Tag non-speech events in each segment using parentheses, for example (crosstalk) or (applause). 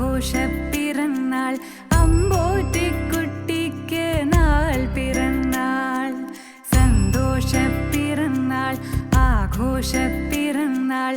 ആഘോഷ പിറന്നാൾ അമ്പോറ്റിക്കുട്ടിക്ക് നാൾ പിറന്നാൾ സന്തോഷ പിറന്നാൾ ആഘോഷ പിറന്നാൾ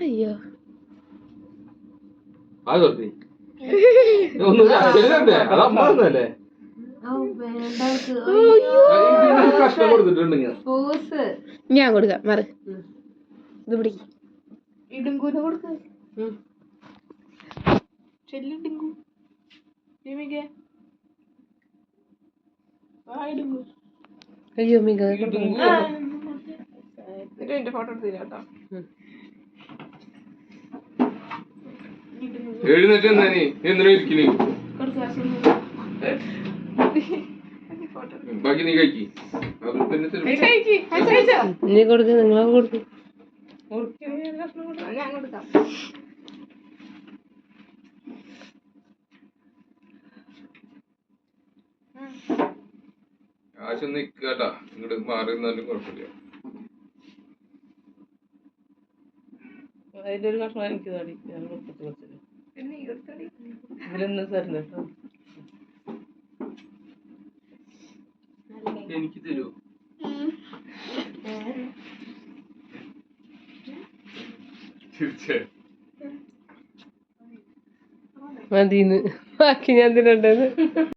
അയ്യോ. (laughs) ഞാൻ കൊടുക്കാം മറ. ഇത് പിടിക്കും ഇടുങ്കൂന്ന് അയ്യോ മിക എന്നിട്ട് എന്റെ ഫോട്ടോ എടുത്തില്ല കേട്ടോ എഴുന്നേറ്റ് എന്താ നീ. എന്തിനാ ഇരിക്കൽ ബാക്കി നീ കഴിക്കി. നീ കൊടുക്ക് നിങ്ങളെ കൊടുക്കും. ഞാൻ കൊടുക്കാം ആശം നിക്കാട്ടാ ഇങ്ങോട്ട് മാറി നിന്നാലും കുഴപ്പമില്ല. അതിന്റെ ഒരു കഷ്ണം എനിക്ക് തടി. ഞാൻ കൊടുത്തിട്ട് വെച്ചത് ഇതിലൊന്നും തരില്ല കേട്ടോ. എനിക്ക് തരുമോ തീർച്ചയായും മതിന്ന്. ബാക്കി ഞാൻ തിന്നണ്ടേന്ന്